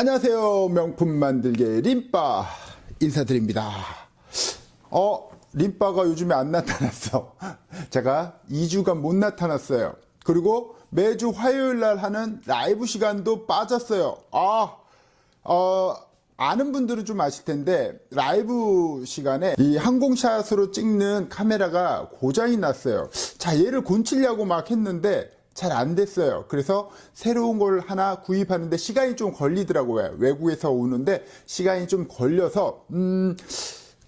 안녕하세요. 명품 만들기 림바 인사드립니다. 어, 림바가 요즘에 안 나타났어. 제가 2주간 못 나타났어요. 그리고 매주 화요일 날 하는 라이브 시간도 빠졌어요. 아, 어, 아는 분들은 좀 아실 텐데 라이브 시간에 이 항공샷으로 찍는 카메라가 고장이 났어요. 자, 얘를 고치려고 막 했는데 잘 안 됐어요. 그래서 새로운 걸 하나 구입하는데 시간이 좀 걸리더라고요. 외국에서 오는데 시간이 좀 걸려서 음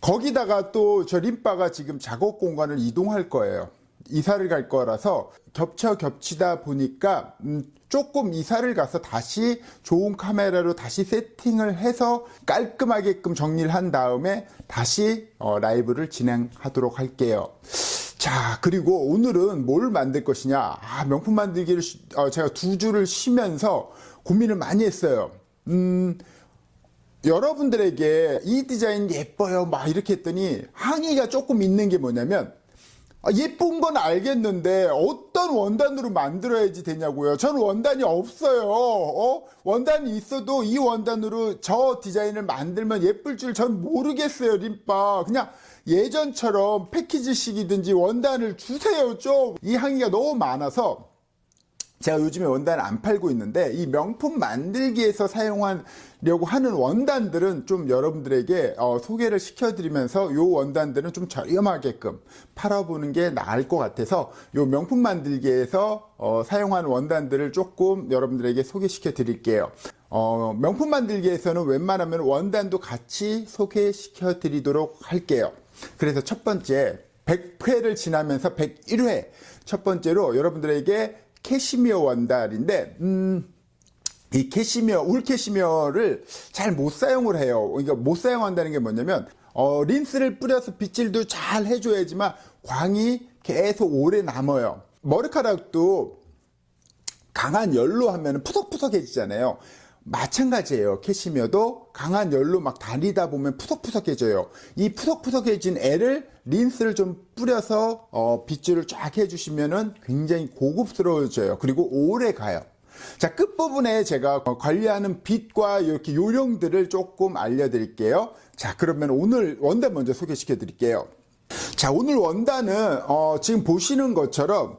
거기다가 또 저 림바가 지금 작업 공간을 이동할 거예요. 이사를 갈 거라서 겹쳐 겹치다 보니까 음, 조금 이사를 가서 다시 좋은 카메라로 다시 세팅을 해서 깔끔하게끔 정리를 한 다음에 다시 어, 라이브를 진행하도록 할게요. 자, 그리고 오늘은 뭘 만들 것이냐. 아, 명품 만들기를 쉬- 어, 제가 두 주를 쉬면서 고민을 많이 했어요. 음, 여러분들에게 이 디자인 예뻐요. 막 이렇게 했더니 항의가 조금 있는 게 뭐냐면 아, 예쁜 건 알겠는데 어떤 원단으로 만들어야지 되냐고요. 저는 원단이 없어요. 어? 원단이 있어도 이 원단으로 저 디자인을 만들면 예쁠 줄 전 모르겠어요, 림바. 그냥 예전처럼 패키지식이든지 원단을 주세요, 좀. 이 항의가 너무 많아서 제가 요즘에 원단을 안 팔고 있는데 이 명품 만들기에서 사용하려고 하는 원단들은 좀 여러분들에게 어, 소개를 시켜드리면서 요 원단들은 좀 저렴하게끔 팔아보는 게 나을 것 같아서 요 명품 만들기에서 어, 사용하는 원단들을 조금 여러분들에게 소개시켜 드릴게요. 어, 명품 만들기에서는 웬만하면 원단도 같이 소개시켜 드리도록 할게요. 그래서 첫 번째 100회를 지나면서 101회 첫 번째로 여러분들에게 캐시미어 원단인데 음, 이 캐시미어, 울 캐시미어를 잘 못 사용을 해요. 그러니까 못 사용한다는 게 뭐냐면 어, 린스를 뿌려서 빗질도 잘 해줘야지만 광이 계속 오래 남아요. 머리카락도 강한 열로 하면 푸석푸석해지잖아요. 마찬가지예요. 캐시미어도 강한 열로 막 다니다 보면 푸석푸석해져요. 이 푸석푸석해진 애를 린스를 좀 뿌려서 어, 빗질을 쫙 해주시면은 굉장히 고급스러워져요. 그리고 오래 가요. 자, 끝부분에 제가 어, 관리하는 빛과 이렇게 요령들을 조금 알려드릴게요. 자, 그러면 오늘 원단 먼저 소개시켜 드릴게요. 자, 오늘 원단은, 어, 지금 보시는 것처럼,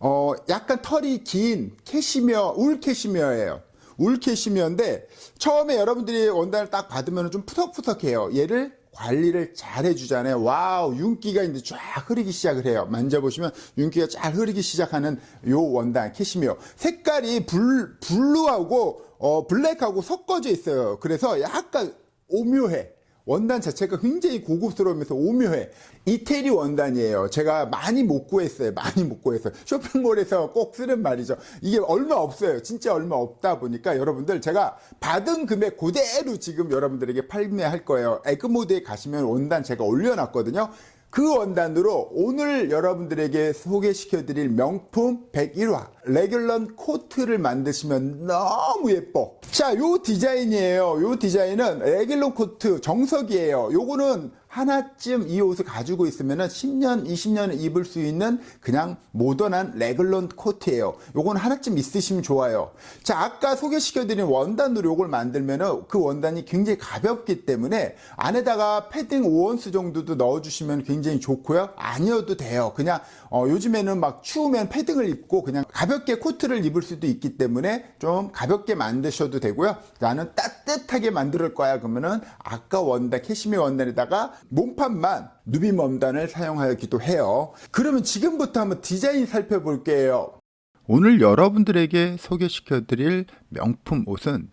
어, 약간 털이 긴 캐시미어, 울 캐시미어예요. 울 캐시미어인데, 처음에 여러분들이 원단을 딱 받으면 좀 푸석푸석해요. 얘를 관리를 잘 해주잖아요. 와우, 윤기가 이제 쫙 흐르기 시작을 해요. 만져보시면 윤기가 쫙 흐르기 시작하는 요 원단, 캐시미어. 색깔이 불, 블루하고, 어, 블랙하고 섞어져 있어요. 그래서 약간 오묘해. 원단 자체가 굉장히 고급스러우면서 오묘해. 이태리 원단이에요. 제가 많이 못 구했어요. 많이 못 구했어요. 쇼핑몰에서 꼭 쓰는 말이죠. 이게 얼마 없어요. 진짜 얼마 없다 보니까 여러분들 제가 받은 금액 그대로 지금 여러분들에게 판매할 거예요. 에그모드에 가시면 원단 제가 올려놨거든요. 그 원단으로 오늘 여러분들에게 소개시켜 드릴 명품 101화 레귤런 코트를 만드시면 너무 예뻐. 자, 요 디자인이에요. 요 디자인은 레귤런 코트 정석이에요. 요거는 하나쯤 이 옷을 가지고 있으면 10년, 20년 입을 수 있는 그냥 모던한 레글런 코트예요. 요건 하나쯤 있으시면 좋아요. 자, 아까 소개시켜드린 원단으로 요걸 만들면은 그 원단이 굉장히 가볍기 때문에 안에다가 패딩 5온스 정도도 넣어주시면 굉장히 좋고요. 아니어도 돼요. 그냥 어, 요즘에는 막 추우면 패딩을 입고 그냥 가볍게 코트를 입을 수도 있기 때문에 좀 가볍게 만드셔도 되고요. 나는 따뜻하게 만들 거야 그러면은 아까 원단 캐시미어 원단에다가 몸판만 누비 원단을 사용하기도 해요. 그러면 지금부터 한번 디자인 살펴볼게요. 오늘 여러분들에게 소개시켜 드릴 명품 옷은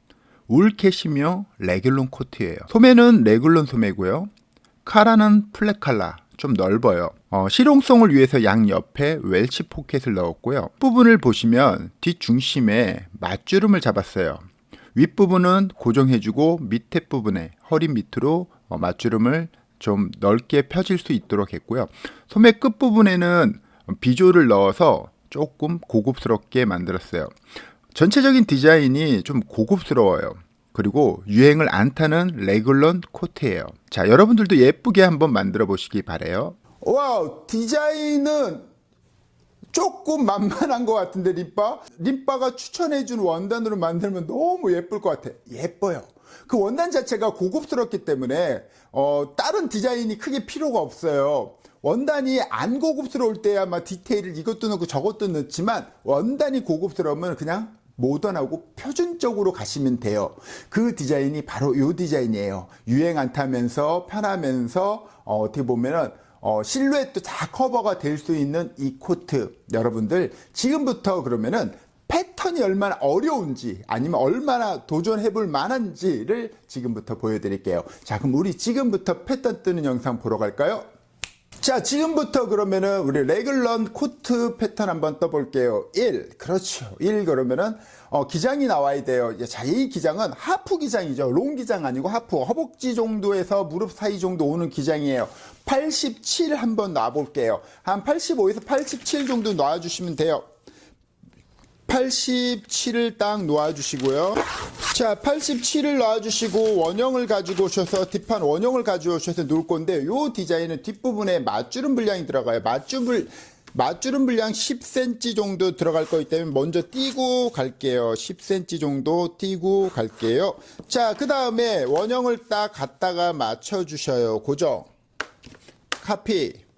울 캐시미어 레귤론 코트예요. 소매는 레귤론 소매고요. 카라는 플랫 칼라, 좀 넓어요. 어, 실용성을 위해서 양 옆에 웰치 포켓을 넣었고요. 부분을 보시면 뒷중심에 맞주름을 잡았어요. 윗부분은 고정해주고 밑에 부분에 허리 밑으로 어, 맞주름을 좀 넓게 펴질 수 있도록 했고요. 소매 끝부분에는 비조를 넣어서 조금 고급스럽게 만들었어요. 전체적인 디자인이 좀 고급스러워요. 그리고 유행을 안 타는 레귤런 코트예요. 자, 여러분들도 예쁘게 한번 만들어 보시기 바래요. 와우, 디자인은 조금 만만한 것 같은데 림바 림바가 추천해준 원단으로 만들면 너무 예쁠 것 같아 예뻐요 그 원단 자체가 고급스럽기 때문에 어 다른 디자인이 크게 필요가 없어요 원단이 안 고급스러울 때야 막 디테일을 이것도 넣고 저것도 넣지만 원단이 고급스러우면 그냥 모던하고 표준적으로 가시면 돼요. 그 디자인이 바로 이 디자인이에요. 유행 안 타면서 편하면서 어, 어떻게 보면은 어, 실루엣도 다 커버가 될 수 있는 이 코트 여러분들 지금부터 그러면은 패턴이 얼마나 어려운지 아니면 얼마나 도전해 볼 만한지를 지금부터 보여드릴게요. 자 그럼 우리 지금부터 패턴 뜨는 영상 보러 갈까요? 자, 지금부터 그러면은 우리 레글런 코트 패턴 한번 떠볼게요. 1. 그렇죠. 1 그러면은, 어, 기장이 나와야 돼요. 자, 이 기장은 하프 기장이죠. 롱 기장 아니고 하프. 허벅지 정도에서 무릎 사이 정도 오는 기장이에요. 87 한번 놔볼게요. 한 85에서 87 정도 놔주시면 돼요. 87을 딱 놓아주시고요. 자, 87을 놔주시고 원형을 가지고 오셔서 뒷판 원형을 가지고 오셔서 놓을 건데 요 디자인은 뒷부분에 맞주름 분량이 들어가요. 맞주름 맞주름 분량 10cm 정도 들어갈 거기 때문에 먼저 띄고 갈게요. 10cm 정도 띄고 갈게요. 자, 그 다음에 원형을 딱 갖다가 맞춰 주셔요. 고정. 카피.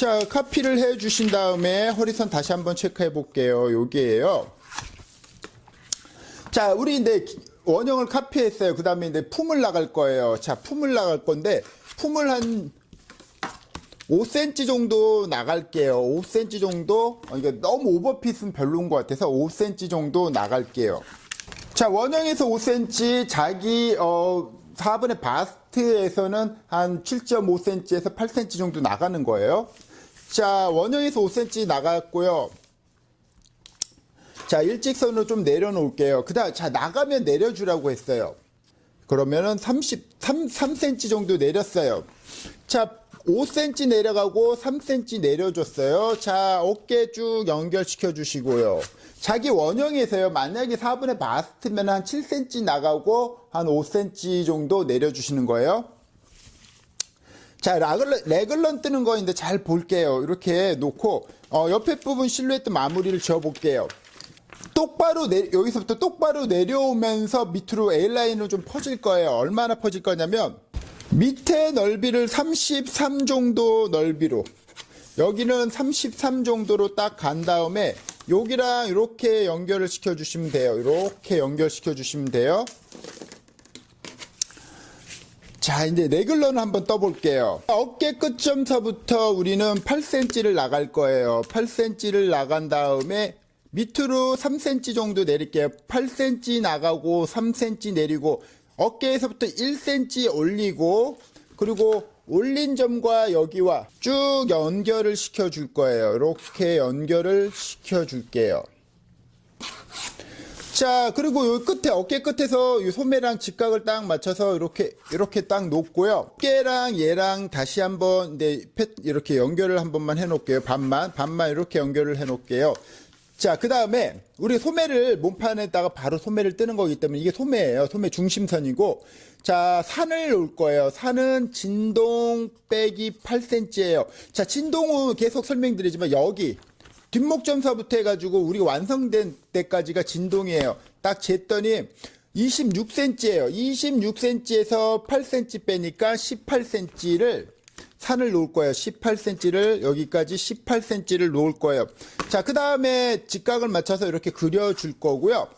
자, 카피를 해 주신 다음에 허리선 다시 한번 체크해 볼게요. 여기에요. 자, 우리 이제 원형을 카피했어요. 그 다음에 이제 품을 나갈 거예요. 자, 품을 나갈 건데, 품을 한 5cm 정도 나갈게요. 5cm 정도? 어, 이게 너무 오버핏은 별로인 것 같아서 5cm 정도 나갈게요. 자, 원형에서 5cm, 자기, 어, 4분의 바스트에서는 한 7.5cm에서 8cm 정도 나가는 거예요. 자, 원형에서 5cm 나갔고요. 자, 일직선으로 좀 내려놓을게요. 그 다음, 자, 나가면 내려주라고 했어요. 그러면은 33, 3cm 정도 내렸어요. 자, 5cm 내려가고 3cm 내려줬어요. 자, 어깨 쭉 연결시켜 주시고요. 자기 원형에서요. 만약에 4분의 바스트면 한 7cm 나가고 한 5cm 정도 내려주시는 거예요. 자, 라글런, 레글런 뜨는 거인데 잘 볼게요. 이렇게 놓고, 어, 옆에 부분 실루엣 마무리를 지어 볼게요. 똑바로 내, 여기서부터 똑바로 내려오면서 밑으로 A라인으로 좀 퍼질 거예요. 얼마나 퍼질 거냐면, 밑에 넓이를 33 정도 넓이로, 여기는 33 정도로 딱 간 다음에, 여기랑 이렇게 연결을 시켜 주시면 돼요. 이렇게 연결시켜 주시면 돼요. 자, 이제 레글러는 한번 떠볼게요. 어깨 끝점서부터 우리는 8cm를 나갈 거예요. 8cm를 나간 다음에 밑으로 3cm 정도 내릴게요. 8cm 나가고 3cm 내리고 어깨에서부터 1cm 올리고 그리고 올린 점과 여기와 쭉 연결을 시켜 줄 거예요. 이렇게 연결을 시켜 줄게요. 자, 그리고 요 끝에, 어깨 끝에서 이 소매랑 직각을 딱 맞춰서 이렇게, 이렇게 딱 놓고요. 어깨랑 얘랑 다시 한번, 네, 이렇게 연결을 한 번만 해 놓을게요. 반만, 반만 이렇게 연결을 해 놓을게요. 자, 그 다음에 우리 소매를 몸판에다가 바로 소매를 뜨는 거기 때문에 이게 소매예요. 소매 중심선이고. 자, 산을 놓을 거예요. 산은 진동 빼기 8cm예요. 자, 진동은 계속 설명드리지만 여기 뒷목점서부터 해가지고 우리가 완성된 때까지가 진동이에요. 딱 쟀더니 26cm예요. 26cm에서 8cm 빼니까 18cm를 산을 놓을 거예요. 18cm를 여기까지 18cm를 놓을 거예요. 자, 그 다음에 직각을 맞춰서 이렇게 그려줄 거고요.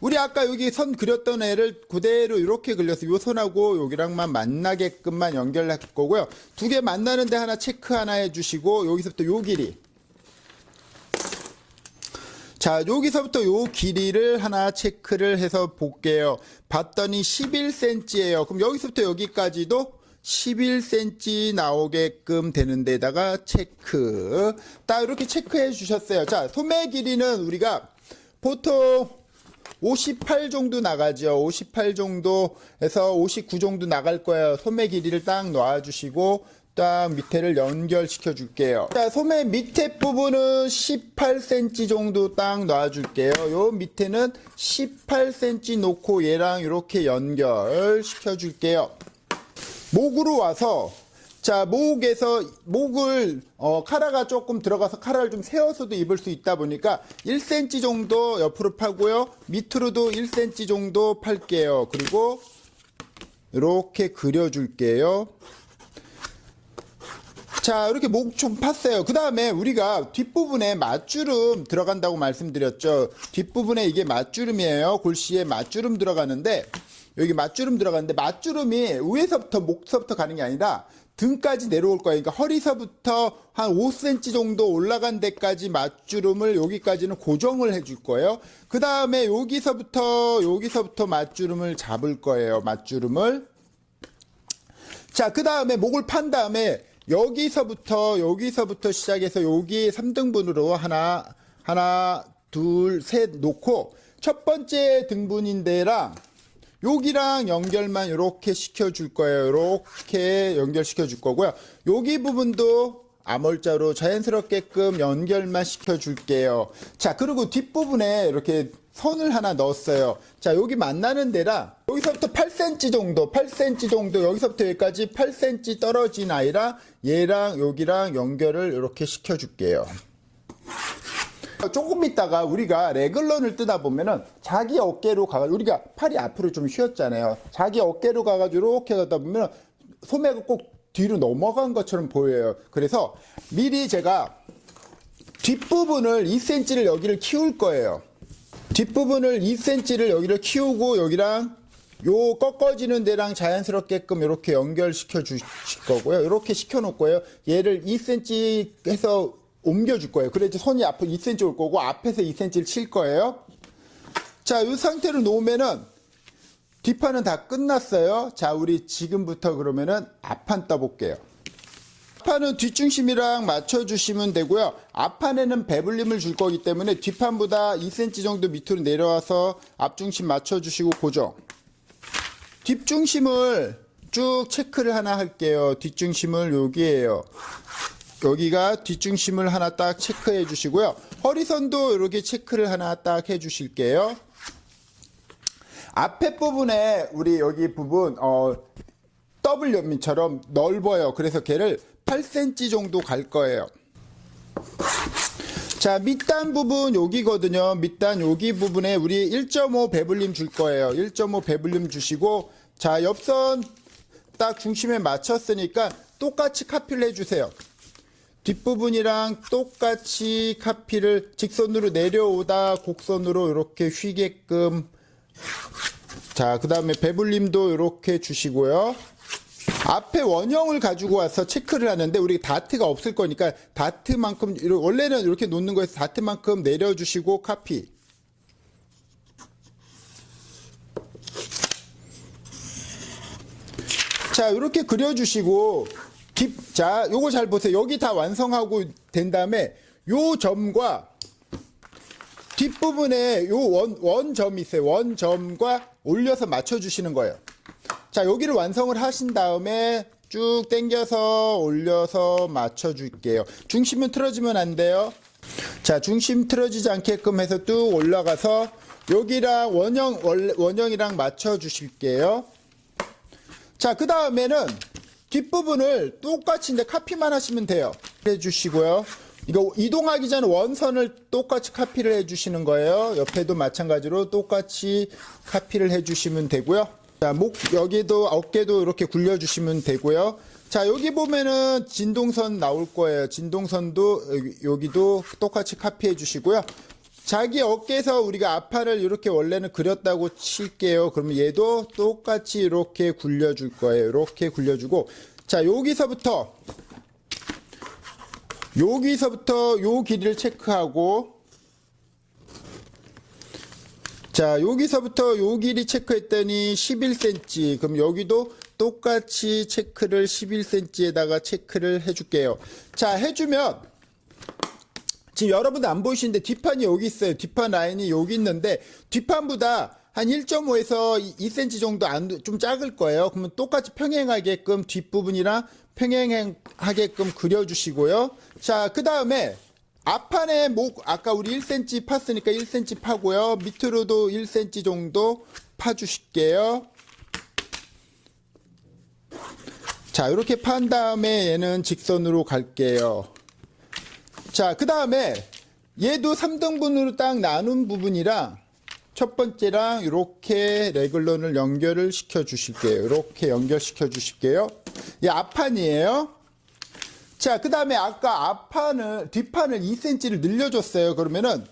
우리 아까 여기 선 그렸던 애를 그대로 이렇게 그려서 요 선하고 여기랑만 만나게끔만 연결할 거고요. 두 개 만나는데 하나 체크 하나 해주시고 여기서부터 요 길이 자, 여기서부터 요 길이를 하나 체크를 해서 볼게요. 봤더니 11cm예요. 그럼 여기서부터 여기까지도 11cm 나오게끔 되는 데다가 체크. 딱 이렇게 체크해 주셨어요. 자, 소매 길이는 우리가 보통 58 정도 나가죠. 58 정도에서 59 정도 나갈 거예요. 소매 길이를 딱 놔주시고 딱 밑에를 연결시켜 줄게요. 자, 소매 밑에 부분은 18cm 정도 딱 놔 줄게요. 요 밑에는 18cm 놓고 얘랑 이렇게 연결시켜 줄게요. 목으로 와서 자 목에서 목을 어, 카라가 조금 들어가서 카라를 좀 세워서도 입을 수 있다 보니까 1cm 정도 옆으로 파고요 밑으로도 1cm 정도 팔게요 그리고 이렇게 그려줄게요 자 이렇게 목 좀 팠어요. 그 다음에 우리가 뒷부분에 맞주름 들어간다고 말씀드렸죠. 뒷부분에 이게 맞주름이에요. 골시에 맞주름 들어가는데 여기 맞주름 들어가는데 맞주름이 위에서부터 목서부터 가는 게 아니라 등까지 내려올 거예요. 그러니까 허리서부터 한 5cm 정도 올라간 데까지 맞주름을 여기까지는 고정을 해줄 거예요. 그 다음에 여기서부터 여기서부터 맞주름을 잡을 거예요. 맞주름을. 자, 그 다음에 목을 판 다음에 여기서부터, 여기서부터 시작해서 여기 3등분으로 하나, 하나, 둘, 셋 놓고 첫 번째 등분인데랑 여기랑 연결만 이렇게 시켜줄 거예요. 이렇게 연결시켜 줄 거고요. 여기 부분도 암홀자로 자연스럽게끔 연결만 시켜줄게요. 자, 그리고 뒷부분에 이렇게 선을 하나 넣었어요. 자, 여기 만나는 데랑 여기서부터 8cm 정도, 8cm 정도, 여기서부터 여기까지 8cm 떨어진 아이랑 얘랑 여기랑 연결을 이렇게 시켜줄게요. 조금 있다가 우리가 레글런을 뜨다 보면은 자기 어깨로 가가 우리가 팔이 앞으로 좀 휘었잖아요. 자기 어깨로 가가지고 이렇게 가다 보면 소매가 꼭 뒤로 넘어간 것처럼 보여요. 그래서 미리 제가 뒷부분을 2cm를 여기를 키울 거예요. 뒷부분을 2cm를 여기를 키우고 여기랑 요 꺾어지는 데랑 자연스럽게끔 이렇게 연결시켜 주실 거고요. 이렇게 시켜 놓을 거예요. 얘를 2cm 해서 옮겨 줄 거예요. 그래서 손이 앞으로 2cm 올 거고 앞에서 2cm를 칠 거예요. 자, 이 상태로 놓으면은 뒷판은 다 끝났어요. 자, 우리 지금부터 그러면은 앞판 떠볼게요. 앞판은 뒷중심이랑 맞춰주시면 되고요. 앞판에는 배불림을 줄 거기 때문에 뒷판보다 2cm 정도 밑으로 내려와서 앞중심 맞춰주시고 고정. 뒷중심을 쭉 체크를 하나 할게요. 뒷중심을 여기에요. 여기가 뒷중심을 하나 딱 체크해 주시고요. 허리선도 이렇게 체크를 하나 딱 해 주실게요. 앞에 부분에 우리 여기 부분 어 더블 연민처럼 넓어요. 그래서 걔를 8cm 정도 갈 거예요. 자, 밑단 부분 여기거든요. 밑단 여기 부분에 우리 1.5 배불림 줄 거예요. 1.5 배불림 주시고 자, 옆선 딱 중심에 맞췄으니까 똑같이 카피를 해 주세요. 뒷부분이랑 똑같이 카피를 직선으로 내려오다 곡선으로 이렇게 휘게끔 자, 그 다음에 배불림도 이렇게 주시고요. 앞에 원형을 가지고 와서 체크를 하는데 우리 다트가 없을 거니까 다트만큼 원래는 이렇게 놓는 거에서 다트만큼 내려주시고 카피. 자, 이렇게 그려주시고 딥, 자, 요거 잘 보세요. 여기 다 완성하고 된 다음에 요 점과 뒷부분에 요 원, 원점이 있어요. 원점과 올려서 맞춰주시는 거예요. 자, 여기를 완성을 하신 다음에 쭉 당겨서 올려서 맞춰줄게요. 중심은 틀어지면 안 돼요. 자, 중심 틀어지지 않게끔 해서 뚝 올라가서 여기랑 원형, 원- 원형이랑 맞춰 주실게요. 자, 그 다음에는 뒷부분을 똑같이 이제 카피만 하시면 돼요. 해주시고요. 이거 이동하기 전에 원선을 똑같이 카피를 해주시는 거예요. 옆에도 마찬가지로 똑같이 카피를 해주시면 되고요. 자, 목 여기도 어깨도 이렇게 굴려주시면 되고요. 자, 여기 보면은 진동선 나올 거예요. 진동선도 여기, 여기도 똑같이 카피해 주시고요. 자기 어깨에서 우리가 앞판을 이렇게 원래는 그렸다고 칠게요. 그러면 얘도 똑같이 이렇게 굴려줄 거예요. 이렇게 굴려주고 자 여기서부터 여기서부터 요 길이를 체크하고 자 여기서부터 요 길이 체크했더니 11cm 그럼 여기도 똑같이 체크를 11cm에다가 체크를 해줄게요. 자 해주면 지금 여러분들 안 보이시는데 뒷판이 여기 있어요. 뒷판 라인이 여기 있는데 뒷판보다 한 1.5에서 2cm 정도 안, 좀 작을 거예요. 그러면 똑같이 평행하게끔 뒷부분이랑 평행하게끔 그려주시고요. 자, 그 다음에 앞판에 목, 아까 우리 1cm 팠으니까 1cm 파고요. 밑으로도 1cm 정도 파주실게요. 자, 이렇게 판 다음에 얘는 직선으로 갈게요. 자, 그 다음에 얘도 3등분으로 딱 나눈 부분이랑 첫 번째랑 이렇게 레글런을 연결을 시켜 주실게요. 이렇게 연결시켜 주실게요. 이 앞판이에요. 자, 그 다음에 아까 앞판을, 뒷판을 2cm를 늘려줬어요. 그러면은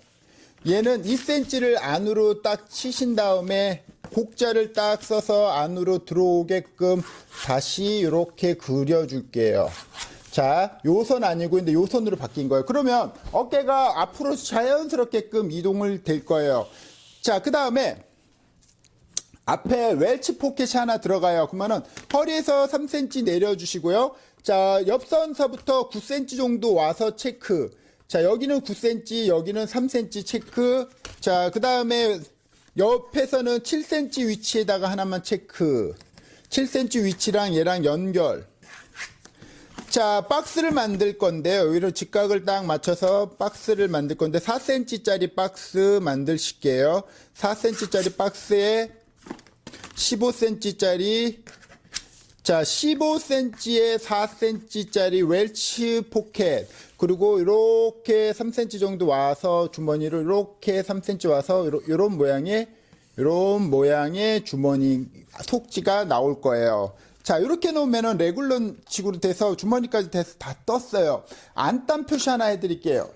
얘는 2cm를 안으로 딱 치신 다음에 곡자를 딱 써서 안으로 들어오게끔 다시 이렇게 그려줄게요. 자, 요선 아니고 근데 요선으로 바뀐 거예요. 그러면 어깨가 앞으로 자연스럽게끔 이동을 될 거예요. 자, 그 다음에 앞에 웰치 포켓이 하나 들어가요. 그러면은 허리에서 3cm 내려주시고요. 자, 옆선서부터 9cm 정도 와서 체크. 자, 여기는 9cm, 여기는 3cm 체크. 자, 그 다음에 옆에서는 7cm 위치에다가 하나만 체크. 7cm 위치랑 얘랑 연결. 자, 박스를 만들 건데요. 오히려 직각을 딱 맞춰서 박스를 만들 건데 4cm짜리 박스 만들실게요. 4cm짜리 박스에 15cm짜리 자, 15cm에 4cm짜리 웰치 포켓. 그리고 이렇게 3cm 정도 와서 주머니로 이렇게 3cm 와서 이런 모양의 이런 모양의 주머니 속지가 나올 거예요. 자, 이렇게 놓으면은 레귤런 식으로 돼서 주머니까지 돼서 다 떴어요. 안딴 표시 하나 해드릴게요.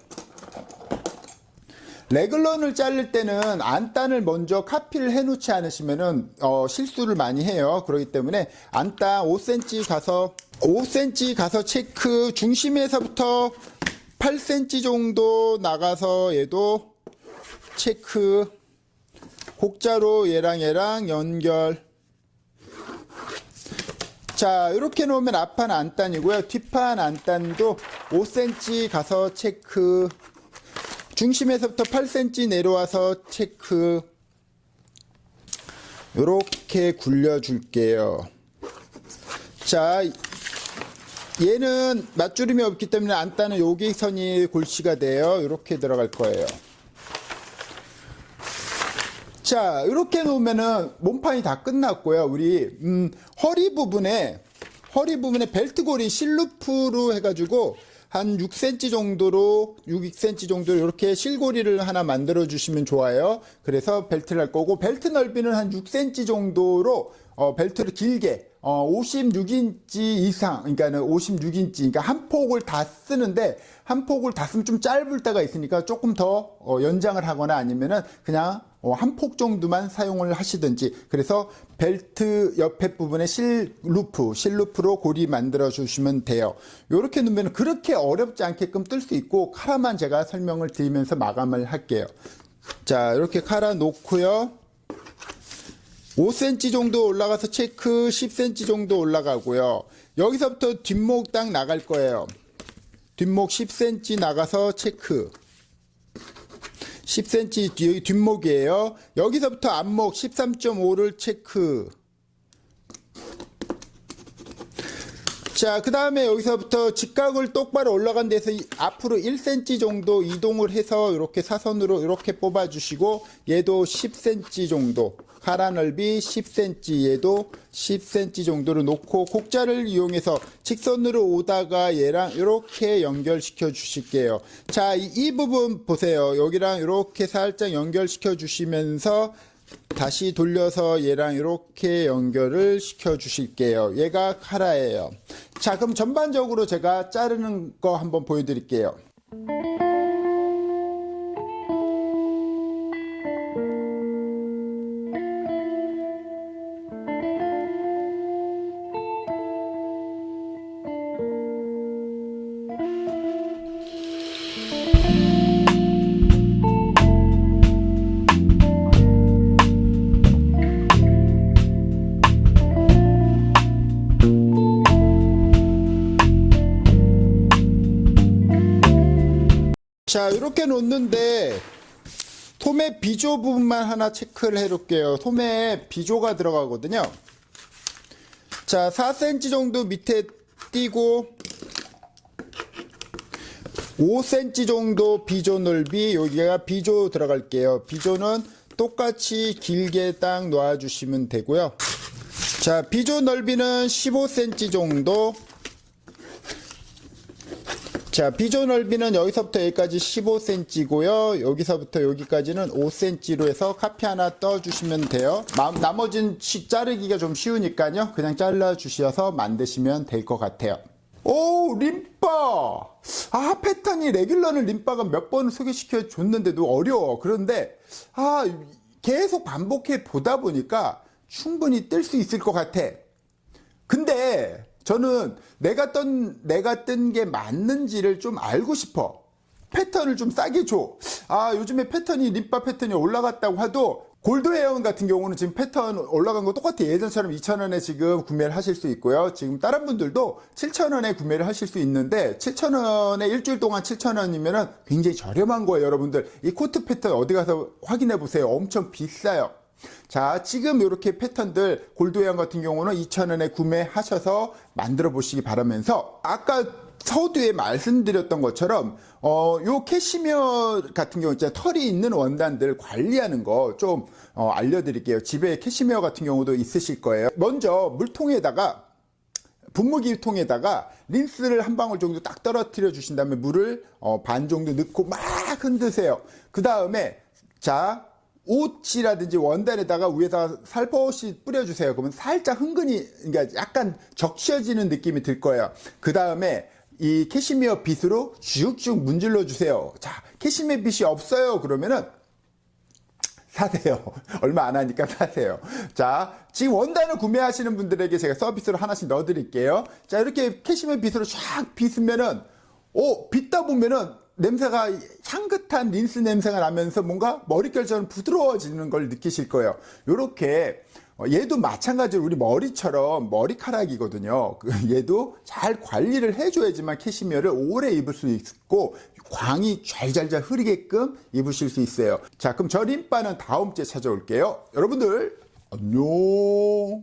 레글런을 자를 때는 안단을 먼저 카피를 해놓지 않으시면은 어, 실수를 많이 해요. 그렇기 때문에 안단 5cm 가서 5cm 가서 체크 중심에서부터 8cm 정도 나가서 얘도 체크. 곡자로 얘랑 얘랑 연결. 자 이렇게 놓으면 앞판 안단이고요. 뒷판 안단도 5cm 가서 체크 중심에서부터 8cm 내려와서 체크. 이렇게 굴려 줄게요. 자 얘는 맞주름이 없기 때문에 안단은 여기 선이 골치가 돼요. 이렇게 들어갈 거예요. 자, 이렇게 놓으면은 몸판이 다 끝났고요. 우리 음, 허리 부분에 허리 부분에 벨트골이 실루프로 해가지고 한 6cm 정도로 6cm 정도로 이렇게 실고리를 하나 만들어 주시면 좋아요. 그래서 벨트를 할 거고 벨트 넓이는 한 6cm 정도로 어, 벨트를 길게 어, 56인치 이상, 그러니까는 56인치, 그러니까 한 폭을 다 쓰는데 한 폭을 다 쓰면 좀 짧을 때가 있으니까 조금 더 어, 연장을 하거나 아니면은 그냥 어, 한 폭 정도만 사용을 하시든지 그래서 벨트 옆에 부분에 실루프, 실루프로 고리 만들어 주시면 돼요. 이렇게 넣으면 그렇게 어렵지 않게끔 뜰 수 있고 카라만 제가 설명을 드리면서 마감을 할게요. 자, 이렇게 카라 놓고요. 5cm 정도 올라가서 체크 10cm 정도 올라가고요. 여기서부터 뒷목 딱 나갈 거예요. 뒷목 10cm 나가서 체크. 10cm 뒤, 뒷목이에요. 여기서부터 앞목 13.5를 체크. 자, 그 다음에 여기서부터 직각을 똑바로 올라간 데서 이- 앞으로 1cm 정도 이동을 해서 이렇게 사선으로 이렇게 뽑아주시고 얘도 10cm 정도 가라 넓이 10cm 얘도 10cm 정도로 놓고 곡자를 이용해서 직선으로 오다가 얘랑 이렇게 연결시켜 주실게요. 자, 이, 이 부분 보세요. 여기랑 이렇게 살짝 연결시켜 주시면서 다시 돌려서 얘랑 이렇게 연결을 시켜 주실게요. 얘가 카라예요. 자, 그럼 전반적으로 제가 자르는 거 한번 보여드릴게요. 자, 이렇게 놓는데 소매 비조 부분만 하나 체크를 해놓을게요. 소매에 비조가 들어가거든요. 자, 4cm 정도 밑에 띄고 5cm 정도 비조 넓이 여기가 비조 들어갈게요. 비조는 똑같이 길게 딱 놓아주시면 되고요. 자, 비조 넓이는 15cm 정도. 자, 비조 넓이는 여기서부터 여기까지 15cm고요. 여기서부터 여기까지는 5cm로 해서 카피 하나 떠주시면 돼요. 치- 자르기가 좀 쉬우니까요. 그냥 잘라주셔서 만드시면 될 것 같아요. 오, 림바! 아, 패턴이 레귤러는 림바가 몇 번 소개시켜 줬는데도 어려워. 그런데, 아, 계속 반복해 보다 보니까 충분히 뜰 수 있을 것 같아. 근데 저는 내가 떤 내가 뜬 게 맞는지를 좀 알고 싶어. 패턴을 좀 싸게 줘. 아, 요즘에 패턴이 립바 패턴이 올라갔다고 하도 골드 헤어온 같은 경우는 지금 패턴 올라간 거 똑같아. 예전처럼 2,000원에 지금 구매를 하실 수 있고요. 지금 다른 분들도 7,000원에 구매를 하실 수 있는데 7,000원에 일주일 동안 7,000원이면은 굉장히 저렴한 거예요, 여러분들. 이 코트 패턴 어디 가서 확인해 보세요. 엄청 비싸요. 자, 지금 이렇게 패턴들 골드웨어 같은 경우는 2,000원에 구매하셔서 만들어 보시기 바라면서 아까 서두에 말씀드렸던 것처럼 어, 요 캐시미어 같은 경우 있잖아요. 털이 있는 원단들 관리하는 거좀 어, 알려드릴게요. 집에 캐시미어 같은 경우도 있으실 거예요. 먼저 물통에다가 분무기통에다가 린스를 한 방울 정도 딱 떨어뜨려 주신 다음에 물을 어, 반 정도 넣고 막 흔드세요. 그 다음에 자 옷이라든지 원단에다가 위에다 살포시 뿌려주세요. 그러면 살짝 흥근이 그러니까 약간 적셔지는 느낌이 들 거예요. 그 다음에 이 캐시미어 빗으로 쭉쭉 문질러 주세요. 자 캐시미어 빗이 없어요. 그러면은 사세요. 얼마 안 하니까 사세요. 자, 지금 원단을 구매하시는 분들에게 제가 서비스로 하나씩 넣어 드릴게요. 자, 이렇게 캐시미어 빗으로 쫙 빗으면은, 오, 빗다 보면은 냄새가 향긋한 린스 냄새가 나면서 뭔가 머릿결처럼 부드러워지는 걸 느끼실 거예요. 요렇게 어, 얘도 마찬가지로 우리 머리처럼 머리카락이거든요. 그 얘도 잘 관리를 해줘야지만 캐시미어를 오래 입을 수 있고 광이 잘잘잘 흐르게끔 입으실 수 있어요. 자, 그럼 저 림바는 다음 주에 찾아올게요. 여러분들, 안녕.